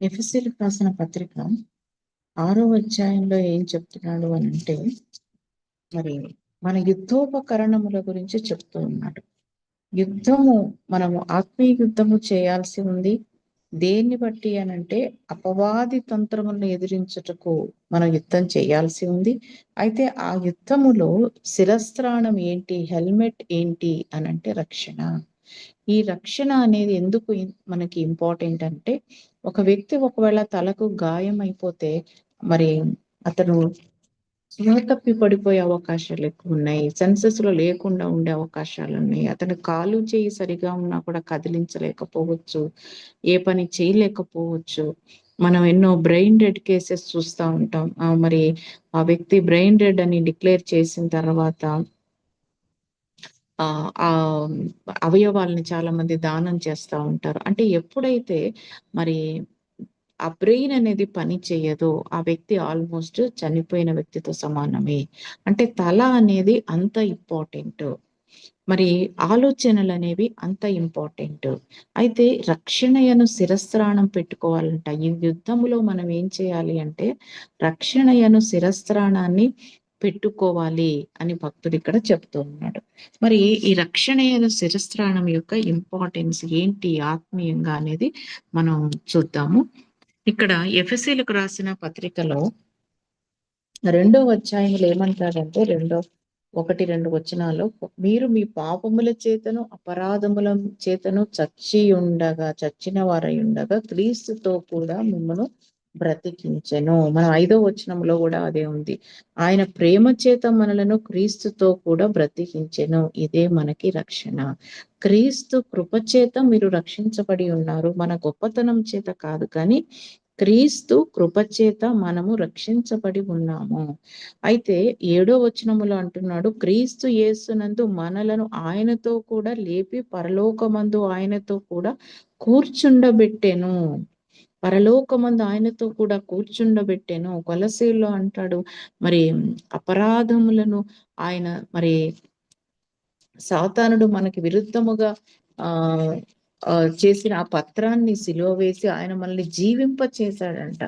ఎఫ్ఎస్సీలకు రాసిన పత్రిక ఆరో అధ్యాయంలో ఏం చెప్తున్నాడు అని అంటే మరి మన యుద్ధోపకరణముల గురించి చెప్తూ ఉన్నాడు. యుద్ధము మనము ఆత్మీయ యుద్ధము చేయాల్సి ఉంది. దేన్ని బట్టి అని అంటే అపవాది తంత్రములను ఎదిరించుటకు మనం యుద్ధం చేయాల్సి ఉంది. అయితే ఆ యుద్ధములో శిరస్త్రాణం ఏంటి హెల్మెట్ ఏంటి అని అంటే రక్షణ. ఈ రక్షణ అనేది ఎందుకు మనకి ఇంపార్టెంట్ అంటే ఒక వ్యక్తి ఒకవేళ తలకు గాయం అయిపోతే మరి అతను తప్పి పడిపోయే అవకాశాలు ఎక్కువ ఉన్నాయి. సెన్సెస్లో లేకుండా ఉండే అవకాశాలు ఉన్నాయి. అతను కాలు చేయి సరిగా ఉన్నా కూడా కదిలించలేకపోవచ్చు. ఏ పని చేయలేకపోవచ్చు. మనం ఎన్నో బ్రెయిన్ డెడ్ కేసెస్ చూస్తూ ఉంటాం. మరి ఆ వ్యక్తి బ్రెయిన్ డెడ్ అని డిక్లేర్ చేసిన తర్వాత అవయవాల్ని చాలా మంది దానం చేస్తూ ఉంటారు. అంటే ఎప్పుడైతే మరి ఆ బ్రెయిన్ అనేది పని చేయదు ఆ వ్యక్తి ఆల్మోస్ట్ చనిపోయిన వ్యక్తితో సమానమే. అంటే తల అనేది అంత ఇంపార్టెంట్. మరి ఆలోచనలు అనేవి అంత ఇంపార్టెంట్. అయితే రక్షణయను శిరస్త్రాణం పెట్టుకోవాలంట. ఈ యుద్ధములో మనం ఏం చేయాలి అంటే రక్షణయను శిరస్త్రాణాన్ని పెట్టుకోవాలి అని భక్తుడు ఇక్కడ చెప్తూ ఉన్నాడు. మరి ఈ రక్షణయను శిరస్త్రాణం యొక్క ఇంపార్టెన్స్ ఏంటి ఆత్మీయంగా అనేది మనం చూద్దాము. ఇక్కడ ఎఫ్ఎస్సీలకు రాసిన పత్రికలో రెండో అధ్యాయంలో ఏమంటాడంటే రెండో ఒకటి రెండు వచనాల్లో మీరు మీ పాపముల చేతను అపరాధముల చేతను చచ్చి ఉండగా చచ్చిన వారై ఉండగా క్రీస్తుతో కూడా మిమ్మల్ని బ్రతికించెను. మనం ఐదో వచనంలో కూడా అదే ఉంది. ఆయన ప్రేమ చేత మనలను క్రీస్తుతో కూడా బ్రతికించెను. ఇదే మనకి రక్షణ. క్రీస్తు కృపచేత మీరు రక్షించబడి ఉన్నారు. మన గొప్పతనం చేత కాదు కానీ క్రీస్తు కృపచేత మనము రక్షించబడి ఉన్నాము. అయితే ఏడో వచనములో అంటున్నాడు క్రీస్తు యేసునందు మనలను ఆయనతో కూడా లేపి పరలోకమందు ఆయనతో కూడా కూర్చుండబెట్టెను. పరలోకమందు ఆయనతో కూడా కూర్చుండబెట్టాను. కొలసీల్లో అంటాడు మరి అపరాధములను ఆయన మరి సాతానుడు మనకి విరుద్ధముగా ఆ చేసిన ఆ పత్రాన్ని సిలువ వేసి ఆయన మనల్ని జీవింప చేశాడంట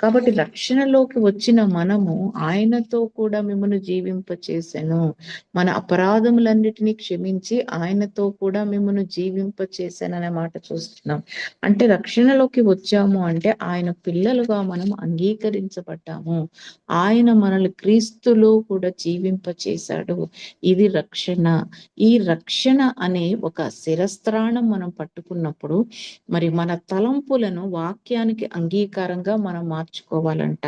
కాబట్టి రక్షణలోకి వచ్చిన మనము ఆయనతో కూడా మిమ్మల్ని జీవింప చేశాను మన అపరాధములన్నిటినీ క్షమించి ఆయనతో కూడా మిమ్మల్ని జీవింప చేశాననే మాట చూస్తున్నాం. అంటే రక్షణలోకి వచ్చాము అంటే ఆయన పిల్లలుగా మనం అంగీకరించబడ్డాము. ఆయన మనల్ని క్రీస్తులో కూడా జీవింప చేశాడు ఇది రక్షణ. ఈ రక్షణ అనే ఒక శిరస్త్రాణం మనం పట్టుకున్నప్పుడు మరి మన తలంపులను వాక్యానికి అంగీకారంగా మనం మార్చుకోవాలంట.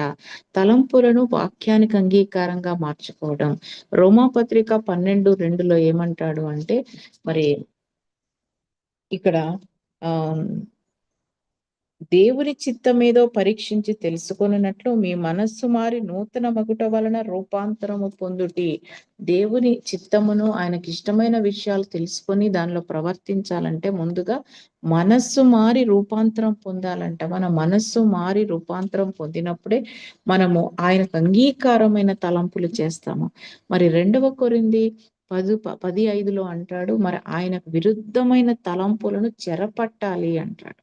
తలంపులను వాక్యానికి అంగీకారంగా మార్చుకోవడం. రోమాపత్రిక పన్నెండు రెండులో ఏమంటాడు అంటే మరి ఇక్కడ ఆ దేవుని చిత్తమేదో పరీక్షించి తెలుసుకొనున్నట్లు మీ మనస్సు మారి నూతన మగుట వలన రూపాంతరము పొందుటి దేవుని చిత్తమును ఆయనకి ఇష్టమైన విషయాలు తెలుసుకొని దానిలో ప్రవర్తించాలంటే ముందుగా మనస్సు మారి రూపాంతరం పొందాలంట. మన మనస్సు మారి రూపాంతరం పొందినప్పుడే మనము ఆయనకు అంగీకారమైన తలంపులు చేస్తాము. మరి రెండవ కొరింది పదు పది ఐదులో అంటాడు మరి ఆయనకు విరుద్ధమైన తలంపులను చెరపట్టాలి అంటాడు.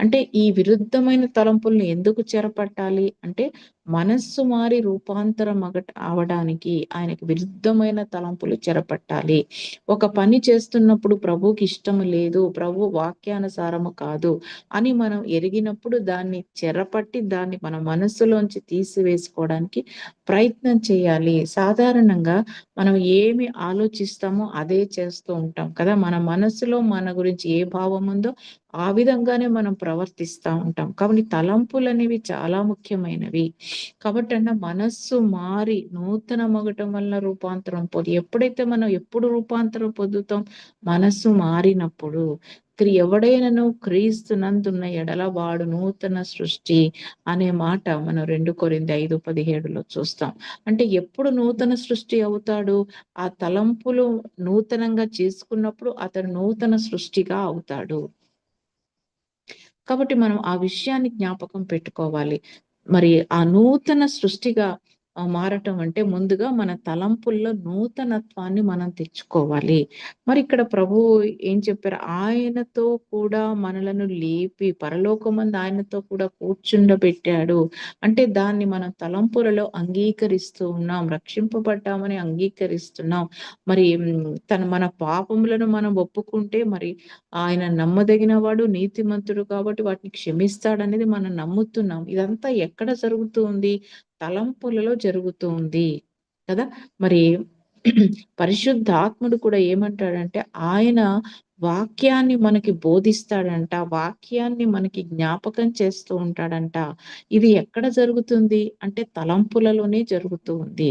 అంటే ఈ విరుద్ధమైన తలంపుల్ని ఎందుకు చెరపట్టాలి? అంటే మనస్సు మారి రూపాంతరం అగట అవడానికి ఆయనకి విరుద్ధమైన తలంపులు చెరపట్టాలి. ఒక పని చేస్తున్నప్పుడు ప్రభుకి ఇష్టము లేదు ప్రభు వాక్యానుసారము కాదు అని మనం ఎరిగినప్పుడు దాన్ని చెరపట్టి దాన్ని మన మనస్సులోంచి తీసివేసుకోవడానికి ప్రయత్నం చేయాలి. సాధారణంగా మనం ఏమి ఆలోచిస్తామో అదే చేస్తూ ఉంటాం కదా. మన మనస్సులో మన గురించి ఏ భావం ఉందో ఆ విధంగానే మనం ప్రవర్తిస్తూ ఉంటాం. కాబట్టి తలంపులు అనేవి చాలా ముఖ్యమైనవి. కాబట్టి అన్న మనస్సు మారి నూతన మగటం వల్ల రూపాంతరం పొంది ఎప్పుడైతే మనం ఎప్పుడు రూపాంతరం పొందుతాం? మనస్సు మారినప్పుడు. ఎవడైనను క్రీస్తునందున్న ఎడల వాడు నూతన సృష్టి అనే మాట మనం రెండు కొరింది ఐదు పదిహేడులో చూస్తాం. అంటే ఎప్పుడు నూతన సృష్టి అవుతాడు? ఆ తలంపులు నూతనంగా చేసుకున్నప్పుడు అతడు నూతన సృష్టిగా అవుతాడు. కాబట్టి మనం ఆ విషయాన్ని జ్ఞాపకం పెట్టుకోవాలి. మరి ఆ నూతన సృష్టిగా మారటం అంటే ముందుగా మన తలంపుల్లో నూతనత్వాన్ని మనం తెచ్చుకోవాలి. మరి ఇక్కడ ప్రభు ఏం చెప్పారు? ఆయనతో కూడా మనలను లేపి పరలోకమంది ఆయనతో కూడా కూర్చుండబెట్టాడు. అంటే దాన్ని మనం తలంపులలో అంగీకరిస్తూ ఉన్నాం. రక్షింపబడ్డామని అంగీకరిస్తున్నాం. మరి తన మన పాపములను మనం ఒప్పుకుంటే మరి ఆయన నమ్మదగిన వాడు నీతిమంతుడు కాబట్టి వాటిని క్షమిస్తాడనేది మనం నమ్ముతున్నాం. ఇదంతా ఎక్కడ జరుగుతూ ఉంది? తలంపులలో జరుగుతూ ఉంది. కదా! మరి పరిశుద్ధాత్ముడు కూడా ఏమంటాడంటే ఆయన వాక్యాన్ని మనకి బోధిస్తాడంట. వాక్యాన్ని మనకి జ్ఞాపకం చేస్తూ ఉంటాడంట. ఇది ఎక్కడ జరుగుతుంది? అంటే తలంపులలోనే జరుగుతూ ఉంది.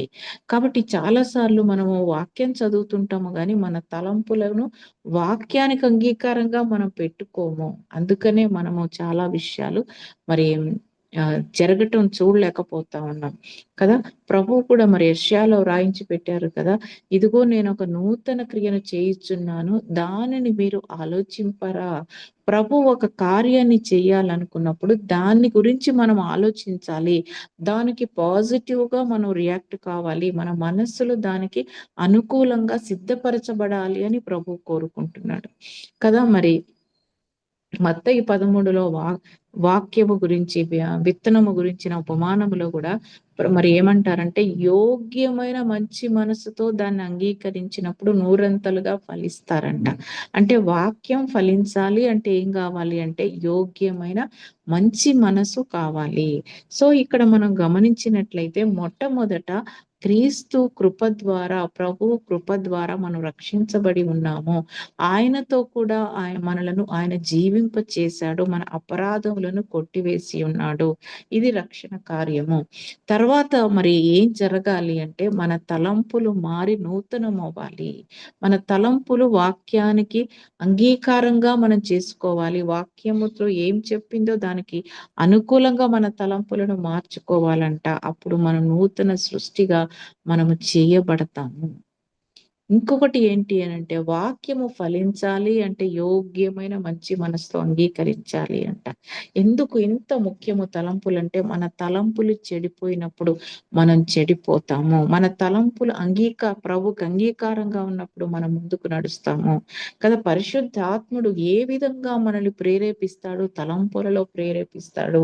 కాబట్టి చాలా సార్లు మనము వాక్యం చదువుతుంటాము కానీ మన తలంపులను వాక్యానికి అంగీకారంగా మనం పెట్టుకోము. అందుకనే మనము చాలా విషయాలు మరి జరగటం చూడలేకపోతా ఉన్నాం. కదా! ప్రభు కూడా మరి యష్యాలో రాయించి పెట్టారు కదా! ఇదిగో నేను ఒక నూతన క్రియను చేయిస్తున్నాను దానిని మీరు ఆలోచింపరా? ప్రభు ఒక కార్యాన్ని చేయాలనుకున్నప్పుడు దాన్ని గురించి మనం ఆలోచించాలి. దానికి పాజిటివ్‌గా మనం రియాక్ట్ కావాలి. మన మనస్సులు దానికి అనుకూలంగా సిద్ధపరచబడాలి అని ప్రభు కోరుకుంటున్నాడు. కదా! మరి మత్తయి 13లో వా వాక్యము గురించి విత్తనము గురించిన ఉపమానములో కూడా మరి ఏమంటారంటే, యోగ్యమైన మంచి మనసుతో దాన్ని అంగీకరించినప్పుడు నూరంతలుగా ఫలిస్తారంట. అంటే వాక్యం ఫలించాలి అంటే ఏం కావాలి అంటే, యోగ్యమైన మంచి మనసు కావాలి. సో, ఇక్కడ మనం గమనించినట్లయితే మొట్టమొదట క్రీస్తు కృప ద్వారా, ప్రభువు కృప ద్వారా మనం రక్షించబడి ఉన్నాము. ఆయనతో కూడా ఆయన మనలను ఆయన జీవింప చేశాడు. మన అపరాధములను కొట్టివేసి ఉన్నాడు. ఇది రక్షణ కార్యము. తర్వాత మరి ఏం జరగాలి అంటే, మన తలంపులు మారి నూతనమవ్వాలి. మన తలంపులు వాక్యానికి అంగీకారంగా మనం చేసుకోవాలి. వాక్యముతో ఏం చెప్పిందో దానికి అనుకూలంగా మన తలంపులను మార్చుకోవాలంట. అప్పుడు మనం నూతన సృష్టిగా మనము చేయబడతాము. ఇంకొకటి ఏంటి అని అంటే వాక్యము ఫలించాలి అంటే యోగ్యమైన మంచి మనసుతో అంగీకరించాలి అంట. ఎందుకు ఇంత ముఖ్యము తలంపులంటే, మన తలంపులు చెడిపోయినప్పుడు మనం చెడిపోతాము. మన తలంపులు అంగీక ప్రభుకి అంగీకారంగా ఉన్నప్పుడు మనం ముందుకు నడుస్తాము. కదా! పరిశుద్ధాత్ముడు ఏ విధంగా మనల్ని ప్రేరేపిస్తాడు? తలంపులలో ప్రేరేపిస్తాడు.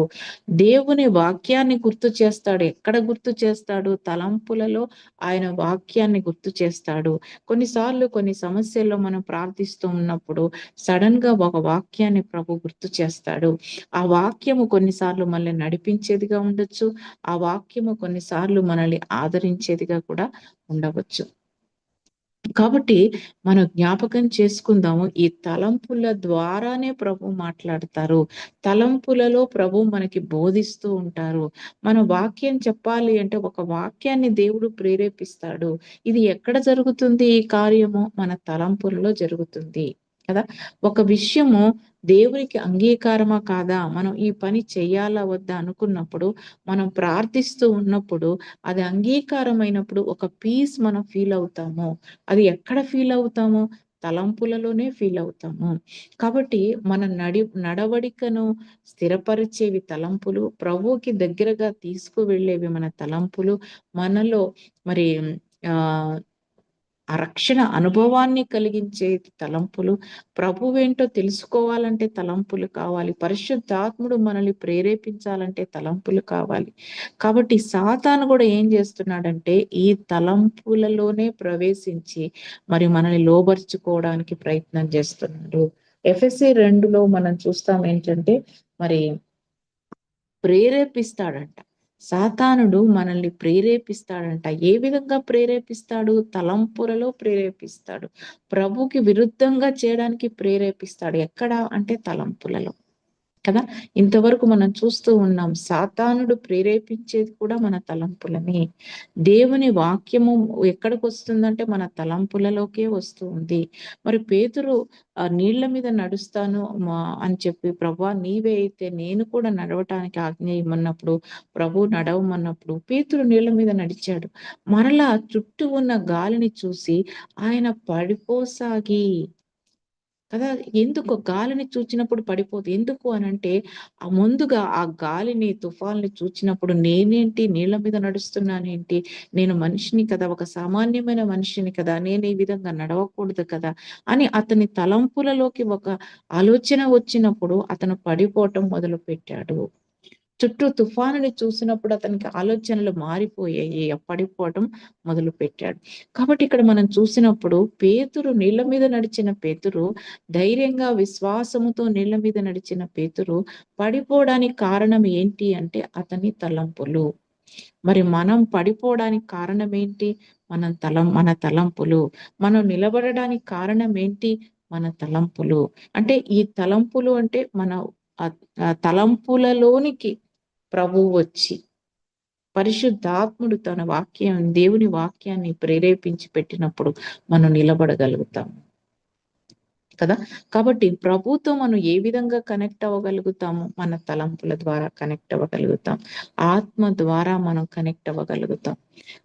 దేవుని వాక్యాన్ని గుర్తు చేస్తాడు. ఎక్కడ గుర్తు చేస్తాడు? తలంపులలో ఆయన వాక్యాన్ని గుర్తు చేస్తాడు. కొన్నిసార్లు కొన్ని సమస్యల్లో మనం ప్రార్థిస్తూ ఉన్నప్పుడు సడన్గా ఒక వాక్యాన్ని ప్రభు గుర్తు చేస్తాడు. ఆ వాక్యము కొన్నిసార్లు మనల్ని నడిపించేదిగా ఉండొచ్చు. ఆ వాక్యము కొన్నిసార్లు మనల్ని ఆదరించేదిగా కూడా ఉండవచ్చు. కాబట్టి మనం జ్ఞాపకం చేసుకుందాము. ఈ తలంపుల ద్వారానే ప్రభు మాట్లాడతారు. తలంపులలో ప్రభు మనకి బోధిస్తూ ఉంటారు. మన వాక్యం చెప్పాలి అంటే ఒక వాక్యాన్ని దేవుడు ప్రేరేపిస్తాడు. ఇది ఎక్కడ జరుగుతుంది ఈ కార్యము? మన తలంపులలో జరుగుతుంది. కదా! ఒక విషయము దేవునికి అంగీకారమా కాదా? మనం ఈ పని చేయాలా వద్దా అనుకున్నప్పుడు, మనం ప్రార్థిస్తూ ఉన్నప్పుడు, అది అంగీకారమైనప్పుడు ఒక పీస్ మనం ఫీల్ అవుతాము. అది ఎక్కడ ఫీల్ అవుతాము? తలంపులలోనే ఫీల్ అవుతాము. కాబట్టి మన నడి నడవడికను స్థిరపరిచేవి తలంపులు. ప్రభువుకి దగ్గరగా తీసుకువెళ్ళేవి మన తలంపులు. మనలో మరి ఆ ఆ రక్షణ అనుభవాన్ని కలిగించే తలంపులు. ప్రభువేంటో తెలుసుకోవాలంటే తలంపులు కావాలి. పరిశుద్ధాత్ముడు మనల్ని ప్రేరేపించాలంటే తలంపులు కావాలి. కాబట్టి సాతాను కూడా ఏం చేస్తున్నాడంటే ఈ తలంపులలోనే ప్రవేశించి మరి మనల్ని లోబరుచుకోవడానికి ప్రయత్నం చేస్తున్నాడు ఎఫెసీ 2లో మనం చూస్తాం ఏంటంటే, మరి ప్రేరేపిస్తాడంట. సాతానుడు మనల్ని ప్రేరేపిస్తాడంట. ఏ విధంగా ప్రేరేపిస్తాడు? తలంపులలో ప్రేరేపిస్తాడు. ప్రభుకి విరుద్ధంగా చేయడానికి ప్రేరేపిస్తాడు. ఎక్కడ? అంటే తలంపులలో. కదా! ఇంతవరకు మనం చూస్తూ ఉన్నాం. సాతానుడు ప్రేరేపించేది కూడా మన తలంపులనే. దేవుని వాక్యము ఎక్కడికి వస్తుందంటే మన తలంపులలోకే వస్తూ ఉంది. మరి పేతురు నీళ్ళ మీద నడుస్తాను అని చెప్పి ప్రభు నీవే అయితే నేను కూడా నడవటానికి ఆజ్ఞ ఇమ్మన్నప్పుడు, ప్రభువు నడవమన్నప్పుడు పేతురు నీళ్ళ మీద నడిచాడు. మరలా చుట్టూ ఉన్న గాలిని చూసి ఆయన పడిపోసాగి కదా? ఎందుకు గాలిని చూచినప్పుడు పడిపోదు? ఎందుకు అని అంటే ఆ ముందుగా ఆ గాలిని తుఫాన్ని చూచినప్పుడు నేనేంటి? నీళ్ళ మీద నడుస్తున్నానేంటి? నేను మనిషిని కదా? ఒక సామాన్యమైన మనిషిని కదా? నేను ఈ విధంగా నడవకూడదు కదా? అని అతని తలంపులలోకి ఒక ఆలోచన వచ్చినప్పుడు అతను పడిపోవటం మొదలు పెట్టాడు చుట్టూ తుఫానుని చూసినప్పుడు అతనికి ఆలోచనలు మారిపోయాయి. పడిపోవటం మొదలు పెట్టాడు కాబట్టి ఇక్కడ మనం చూసినప్పుడు పేతురు నీళ్ళ మీద నడిచిన పేతురు ధైర్యంగా విశ్వాసముతో నీళ్ళ మీద నడిచిన పేతురు పడిపోవడానికి కారణం ఏంటి అంటే అతని తలంపులు. మరి మనం పడిపోవడానికి కారణం ఏంటి? మన తలం మన తలంపులు. మనం నిలబడడానికి కారణం ఏంటి? మన తలంపులు. అంటే ఈ తలంపులు అంటే మన తలంపులలోనికి ప్రభువు వచ్చి పరిశుద్ధాత్ముడు తన వాక్యం దేవుని వాక్యాన్ని ప్రేరేపించి పెట్టినప్పుడు మనం నిలబడగలుగుతాం కదా? కాబట్టి ప్రభుతో మనం ఏ విధంగా కనెక్ట్ అవ్వగలుగుతాము? మన తలంపుల ద్వారా కనెక్ట్ అవ్వగలుగుతాం. ఆత్మ ద్వారా మనం కనెక్ట్ అవ్వగలుగుతాం.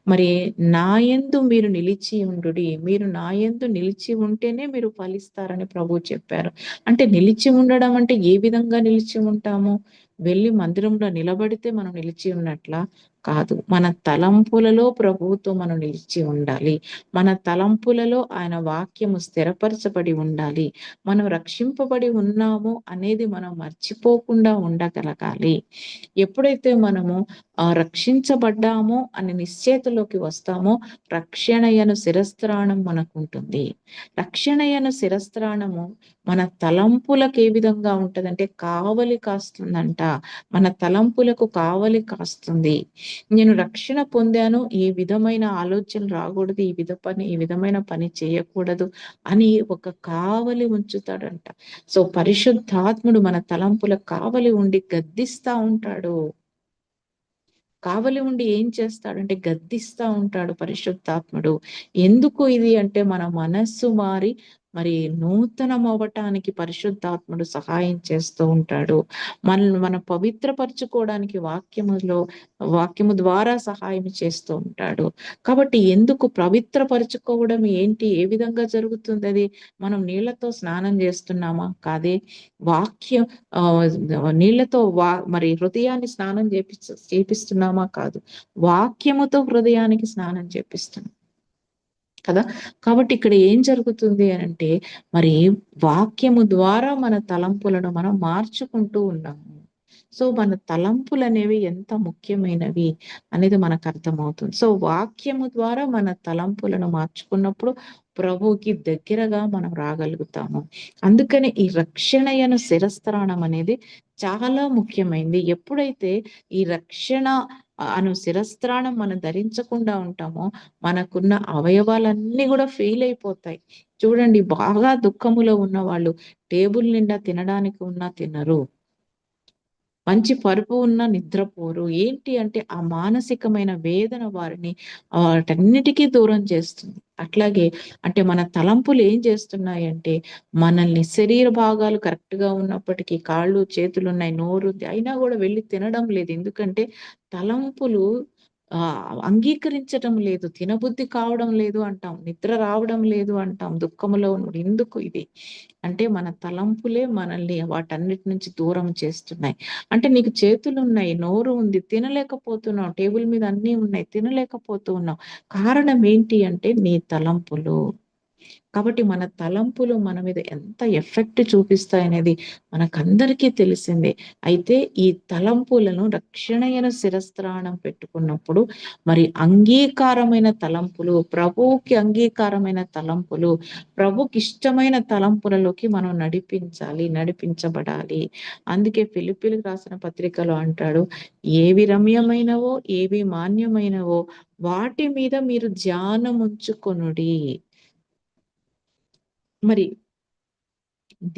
మరి నాయందు మీరు నిలిచి ఉండు మీరు నాయందు నిలిచి ఉంటేనే మీరు ఫలిస్తారని ప్రభు చెప్పారు. అంటే నిలిచి ఉండడం అంటే ఏ విధంగా నిలిచి ఉంటాము? వెళ్ళి మందిరంలో నిలబడితే మనం నిలిచి ఉన్నట్లా? కాదు. మన తలంపులలో ప్రభువుతో మనం నిలిచి ఉండాలి. మన తలంపులలో ఆయన వాక్యము స్థిరపరచబడి ఉండాలి. మనం రక్షింపబడి ఉన్నాము అనేది మనం మర్చిపోకుండా ఉండగలగాలి. ఎప్పుడైతే మనము రక్షించబడ్డామో అని నిశ్చేతలోకి వస్తామో రక్షణయను శిరస్త్రాణం మనకు ఉంటుంది రక్షణయను శిరస్త్రాణము మన తలంపులకు ఏ విధంగా ఉంటదంటే కావలి కాస్తుందంట. మన తలంపులకు కావలి కాస్తుంది. నేను రక్షణ పొందాను ఈ విధమైన ఆలోచనలు రాకూడదు ఈ విధ పని ఈ విధమైన పని చేయకూడదు అని ఒక కావలి ఉంచుతాడంట. సో పరిశుద్ధాత్ముడు మన తలంపుల కావలి ఉండి గద్దిస్తా ఉంటాడు. కావలి ఉండి ఏం చేస్తాడంటే గద్దిస్తా ఉంటాడు పరిశుద్ధాత్ముడు. ఎందుకు ఇది అంటే మన మనస్సు మారి మరి నూతనమవ్వటానికి పరిశుద్ధాత్ముడు సహాయం చేస్తూ ఉంటాడు. మనల్ని మనం పవిత్రపరచుకోవడానికి వాక్యములో వాక్యము ద్వారా సహాయం చేస్తూ ఉంటాడు. కాబట్టి ఎందుకు పవిత్రపరచుకోవడం? ఏంటి? ఏ విధంగా జరుగుతుంది అది? మనం నీళ్ళతో స్నానం చేస్తున్నామా? కాదే వాక్యం నీళ్ళతో వా మరి హృదయాన్ని స్నానం చేపి చేపిస్తున్నామా కాదు. వాక్యముతో హృదయానికి స్నానం చేపిస్తున్నాం. కదా? కాబట్టి ఇక్కడ ఏం జరుగుతుంది అని అంటే మరి వాక్యము ద్వారా మన తలంపులను మనం మార్చుకుంటూ ఉన్నాము. సో మన తలంపులు అనేవి ఎంత ముఖ్యమైనవి అనేది మనకు అర్థమవుతుంది. సో వాక్యము ద్వారా మన తలంపులను మార్చుకున్నప్పుడు ప్రభుకి దగ్గరగా మనం రాగలుగుతాము. అందుకని ఈ రక్షణయన శిరస్త్రాణం అనేది చాలా ముఖ్యమైనది ఎప్పుడైతే ఈ రక్షణ అను శిరస్త్రాణం మనం ధరించకుండా ఉంటామో మనకున్న అవయవాలన్నీ కూడా ఫెయిల్ అయిపోతాయి. చూడండి బాగా దుఃఖములో ఉన్న వాళ్ళు టేబుల్ నిండా తినడానికి ఉన్నా తినరు. మంచి పరుపు ఉన్న నిద్రపోరు. ఏంటి అంటే ఆ మానసికమైన వేదన వారిని వాటన్నిటికీ దూరం చేస్తుంది. అట్లాగే అంటే మన తలంపులు ఏం చేస్తున్నాయి అంటే మనల్ని శరీర భాగాలు కరెక్ట్గా ఉన్నప్పటికీ కాళ్ళు చేతులు ఉన్నాయి నోరు అయినా కూడా వెళ్ళి తినడం లేదు. ఎందుకంటే తలంపులు ఆ అంగీకరించడం లేదు తినబుద్ధి కావడం లేదు అంటాం నిద్ర రావడం లేదు అంటాం దుఃఖములో ఎందుకు ఇది? అంటే మన తలంపులే మనల్ని వాటన్నిటి నుంచి దూరం చేస్తున్నాయి. అంటే నీకు చేతులు ఉన్నాయి నోరు ఉంది తినలేకపోతున్నావు టేబుల్ మీద అన్ని ఉన్నాయి తినలేకపోతూ ఉన్నావు కారణం ఏంటి అంటే నీ తలంపులు. కాబట్టి మన తలంపులు మన మీద ఎంత ఎఫెక్ట్ చూపిస్తాయనేది మనకందరికీ తెలిసిందే. అయితే ఈ తలంపులను రక్షణయన శిరస్త్రాణం పెట్టుకున్నప్పుడు మరి అంగీకారమైన తలంపులు ప్రభువుకి అంగీకారమైన తలంపులు ప్రభుకి ఇష్టమైన తలంపులలోకి మనం నడిపించాలి నడిపించబడాలి. అందుకే పిలిపిలికి రాసిన పత్రికలో అంటాడు ఏవి రమ్యమైనవో ఏవి మాన్యమైనవో వాటి మీద మీరు ధ్యానం ఉంచుకొనుడి మరి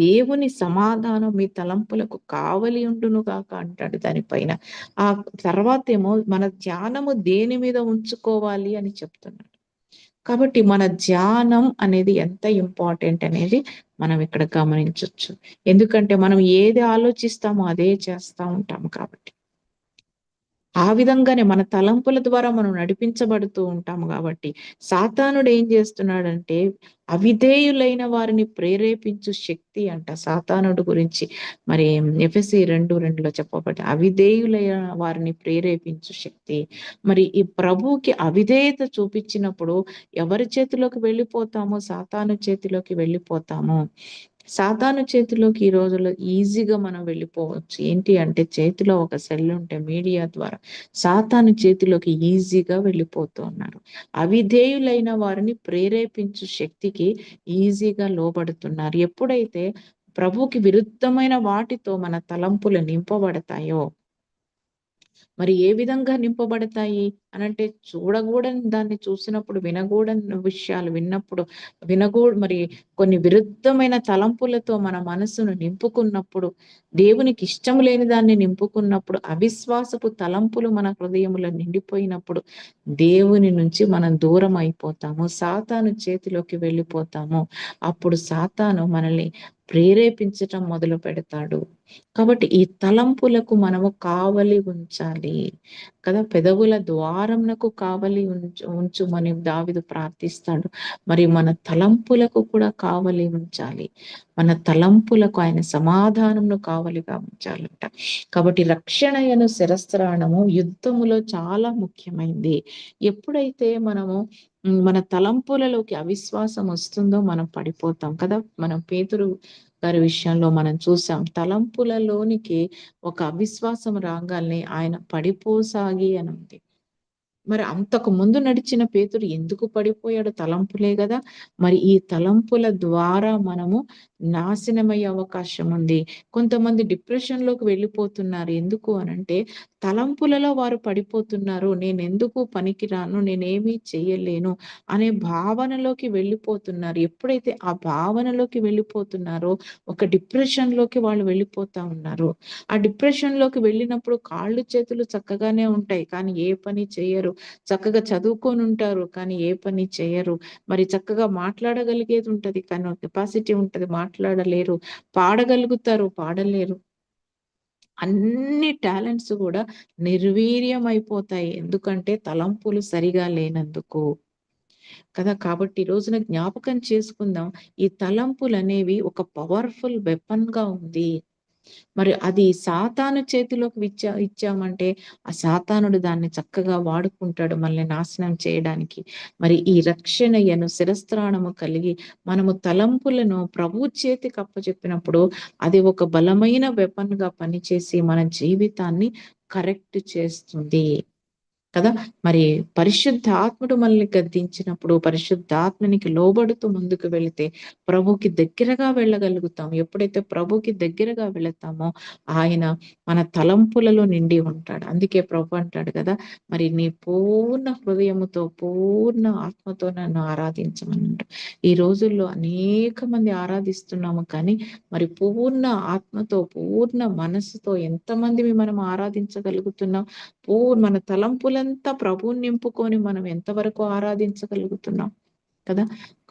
దేవుని సమాధానం మీ తలంపులకు కావలి ఉండును కాక అంటాడు దానిపైన. ఆ తర్వాత ఏమో మన ధ్యానము దేని మీద ఉంచుకోవాలి అని చెప్తున్నాడు. కాబట్టి మన ధ్యానం అనేది ఎంత ఇంపార్టెంట్ అనేది మనం ఇక్కడ గమనించవచ్చు ఎందుకంటే మనం ఏది ఆలోచిస్తామో అదే చేస్తా ఉంటాము కాబట్టి. ఆ విధంగానే మన తలంపుల ద్వారా మనం నడిపించబడుతూ ఉంటాము కాబట్టి సాతానుడు ఏం చేస్తున్నాడంటే అవిధేయులైన వారిని ప్రేరేపించు శక్తి అంట సాతానుడు గురించి. మరి ఎఫ్ఎస్సి రెండు రెండులో చెప్పబట్టి అవిధేయులైన వారిని ప్రేరేపించు శక్తి. మరి ఈ ప్రభువుకి అవిధేయత చూపించినప్పుడు ఎవరి చేతిలోకి వెళ్ళిపోతామో? సాతాను చేతిలోకి వెళ్ళిపోతాము. సాతాను చేతిలోకి ఈ రోజుల్లో ఈజీగా మనం వెళ్ళిపోవచ్చు. ఏంటి అంటే చేతిలో ఒక సెల్ ఉంటే మీడియా ద్వారా సాతాను చేతిలోకి ఈజీగా వెళ్ళిపోతూ ఉన్నారు. అవిధేయులైన వారిని ప్రేరేపించు శక్తికి ఈజీగా లోబడుతున్నారు. ఎప్పుడైతే ప్రభుకి విరుద్ధమైన వాటితో మన తలంపులు నింపబడతాయో మరి ఏ విధంగా నింపబడతాయి? అనంటే చూడకూడని దాన్ని చూసినప్పుడు వినకూడని విషయాలు విన్నప్పుడు వినకూ మరి కొన్ని విరుద్ధమైన తలంపులతో మన మనసును నింపుకున్నప్పుడు దేవునికి ఇష్టం లేని దాన్ని నింపుకున్నప్పుడు అవిశ్వాసపు తలంపులు మన హృదయములో నిండిపోయినప్పుడు దేవుని నుంచి మనం దూరం అయిపోతాము. సాతాను చేతిలోకి వెళ్ళిపోతాము. అప్పుడు సాతాను మనల్ని ప్రేరేపించటం మొదలు పెడతాడు. కాబట్టి ఈ తలంపులకు మనము కావలి ఉంచాలి. కదా? పెదవుల ద్వారంనకు కావలి ఉంచు ఉంచుమని దావిదు ప్రార్థిస్తాడు. మరి మన తలంపులకు కూడా కావలి ఉంచాలి. మన తలంపులకు ఆయన సమాధానంను కావలిగా ఉంచాలంట. కాబట్టి రక్షణయను శిరస్త్రాణము యుద్ధములో చాలా ముఖ్యమైంది. ఎప్పుడైతే మనము మన తలంపులలోకి అవిశ్వాసం వస్తుందో మనం పడిపోతాం కదా. మనం పేతురు గారి విషయంలో మనం చూసాం తలంపులలోనికి ఒక అవిశ్వాసం రాగాల్ని ఆయన పడిపోసాగి అని ఉంది. మరి అంతకు ముందు నడిచిన పేతుడు ఎందుకు పడిపోయాడు తలంపులే కదా. మరి ఈ తలంపుల ద్వారా మనము నాశనమయ్యే అవకాశం ఉంది కొంతమంది డిప్రెషన్లోకి వెళ్ళిపోతున్నారు. ఎందుకు అనంటే తలంపులలో వారు పడిపోతున్నారు. నేను ఎందుకు పనికిరాను? నేనేమీ చెయ్యలేను అనే భావనలోకి వెళ్ళిపోతున్నారు. ఎప్పుడైతే ఆ భావనలోకి వెళ్ళిపోతున్నారో ఒక డిప్రెషన్లోకి వాళ్ళు వెళ్ళిపోతా ఉన్నారు. ఆ డిప్రెషన్లోకి వెళ్ళినప్పుడు కాళ్ళు చేతులు చక్కగానే ఉంటాయి. కానీ ఏ పని చేయరు చక్కగా చదువుకొని ఉంటారు. కానీ ఏ పని చేయరు మరి చక్కగా మాట్లాడగలిగేది ఉంటది. కానీ కెపాసిటీ ఉంటది. మాట్లాడలేరు పాడగలుగుతారు పాడలేరు. అన్ని టాలెంట్స్ కూడా నిర్వీర్యం అయిపోతాయి ఎందుకంటే తలంపులు సరిగా లేనందుకు. కదా కాబట్టి ఈ రోజున జ్ఞాపకం చేసుకుందాం. ఈ తలంపులు అనేవి ఒక పవర్ఫుల్ వెపన్గా ఉంది. మరి అది సాతాను చేతిలోకి ఇచ్చా ఇచ్చామంటే ఆ సాతానుడు దాన్ని చక్కగా వాడుకుంటాడు మనల్ని నాశనం చేయడానికి. మరి ఈ రక్షణయను శిరస్త్రాణము కలిగి మనము తలంపులను ప్రభు చేతికి అప్పచెప్పినప్పుడు అది ఒక బలమైన వెపన్గా పనిచేసి మన జీవితాన్ని కరెక్ట్ చేస్తుంది. కదా? మరి పరిశుద్ధ ఆత్ముడు మనల్ని గద్దించినప్పుడు పరిశుద్ధాత్మనికి లోబడుతూ ముందుకు వెళితే ప్రభుకి దగ్గరగా వెళ్ళగలుగుతాం. ఎప్పుడైతే ప్రభుకి దగ్గరగా వెళతామో ఆయన మన తలంపులలో నిండి ఉంటాడు. అందుకే ప్రభు అంటాడు కదా మరి నీ పూర్ణ హృదయముతో పూర్ణ ఆత్మతో నన్ను ఆరాధించమన్నాడు ఈ రోజుల్లో అనేక మంది ఆరాధిస్తున్నాము కానీ మరి పూర్ణ ఆత్మతో పూర్ణ మనసుతో ఎంతమంది మనం ఆరాధించగలుగుతున్నాం? పూర్ మన తలంపుల రోజంతా ప్రభువుని నింపుకొని మనం ఎంతవరకు ఆరాధించగలుగుతున్నాం కదా?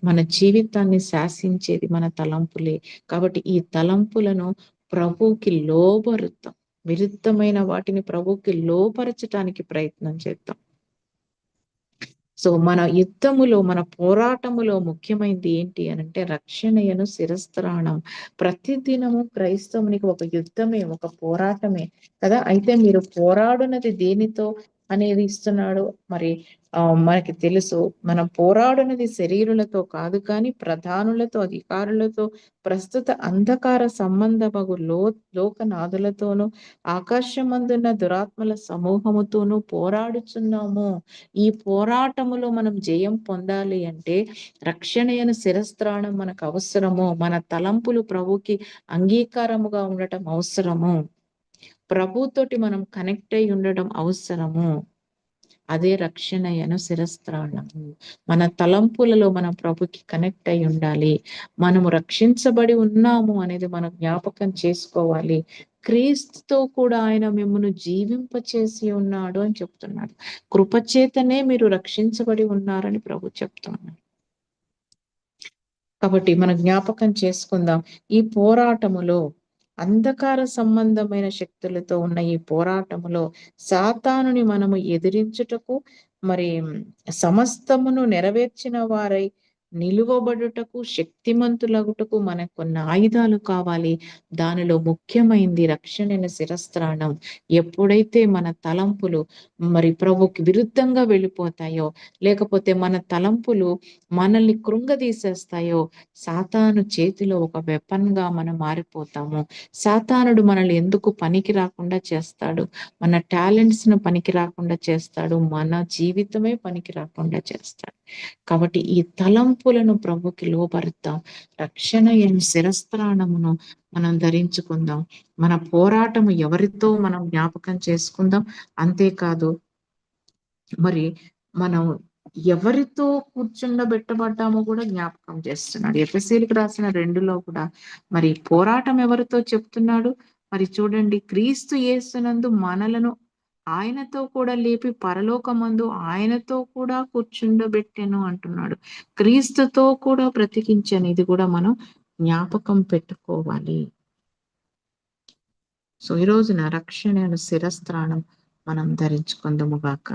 మన జీవితాన్ని శాసించేది మన తలంపులే. కాబట్టి ఈ తలంపులను ప్రభువుకి లోపరుద్దాం విరుద్ధమైన వాటిని ప్రభుకి లోపరచటానికి ప్రయత్నం చేద్దాం. సో మన యుద్ధములో మన పోరాటములో ముఖ్యమైనది ఏంటి అని అంటే రక్షణయను శిరస్త్రాణం. ప్రతిదినము క్రైస్తవునికి ఒక యుద్ధమే ఒక పోరాటమే కదా? అయితే మీరు పోరాడునది దేనితో? అనేది ఇస్తున్నాడు. మరి ఆ మనకి తెలుసు మనం పోరాడునది శరీరులతో కాదు కానీ ప్రధానులతో అధికారులతో ప్రస్తుత అంధకార సంబంధమగు లో లోకనాథులతోనూ ఆకాశమందున్న దురాత్మల సమూహముతోనూ పోరాడుచున్నాము. ఈ పోరాటములో మనం జయం పొందాలి అంటే రక్షణయను శిరస్త్రాణం మనకు అవసరము. మన తలంపులు ప్రభుకి అంగీకారముగా ఉండటం అవసరము. ప్రభుతోటి మనం కనెక్ట్ అయి ఉండడం అవసరము. అదే రక్షణయను శిరస్త్రాణము మన తలంపులలో మన ప్రభుకి కనెక్ట్ అయి ఉండాలి. మనము రక్షించబడి ఉన్నాము అనేది మనం జ్ఞాపకం చేసుకోవాలి. క్రీస్తుతో కూడా ఆయన మిమ్మల్ని జీవింపచేసి ఉన్నాడు అని చెప్తున్నాడు. కృపచేతనే మీరు రక్షించబడి ఉన్నారని ప్రభు చెప్తున్నాడు. కాబట్టి మనం జ్ఞాపకం చేసుకుందాం. ఈ పోరాటములో అంధకార సంబంధమైన శక్తులతో ఉన్న ఈ పోరాటములో సాతానుని మనము ఎదిరించుటకు మరి సమస్తమును నెరవేర్చిన వారై నిలువబడుటకు శక్తిమంతులగుటకు మనకు కొన్ని ఆయుధాలు కావాలి. దానిలో ముఖ్యమైనది రక్షణైన శిరస్త్రాణం. ఎప్పుడైతే మన తలంపులు మరి ప్రభుకి విరుద్ధంగా వెళ్ళిపోతాయో లేకపోతే మన తలంపులు మనల్ని కృంగదీసేస్తాయో సాతాను చేతిలో ఒక వెపన్గా మనం మారిపోతాము. సాతానుడు మనల్ని ఎందుకు పనికి రాకుండా చేస్తాడు? మన టాలెంట్స్ను పనికి రాకుండా చేస్తాడు. మన జీవితమే పనికి రాకుండా చేస్తాడు. కాబట్టి ఈ తలంపులను ప్రభుకి లోపరుద్దాం రక్షణ అయిన శిరస్త్రాణమును మనం ధరించుకుందాం. మన పోరాటము ఎవరితో మనం జ్ఞాపకం చేసుకుందాం? అంతేకాదు మరి మనం ఎవరితో కూర్చుండబెట్టబడ్డామో కూడా జ్ఞాపకం చేస్తున్నాడు. ఎఫ్ఎస్సీలకు రాసిన రెండులో కూడా మరి పోరాటం ఎవరితో చెప్తున్నాడు? మరి చూడండి క్రీస్తు యేసునందు మనలను ఆయనతో కూడా లేపి పరలోకమందు ఆయనతో కూడా కూర్చుండబెట్టెను అంటున్నాడు. క్రీస్తుతో కూడా బ్రతికించాను ఇది కూడా మనం జ్ఞాపకం పెట్టుకోవాలి. సో ఈ రోజున రక్షణ శిరస్త్రాణం మనం ధరించుకుందాము గాక.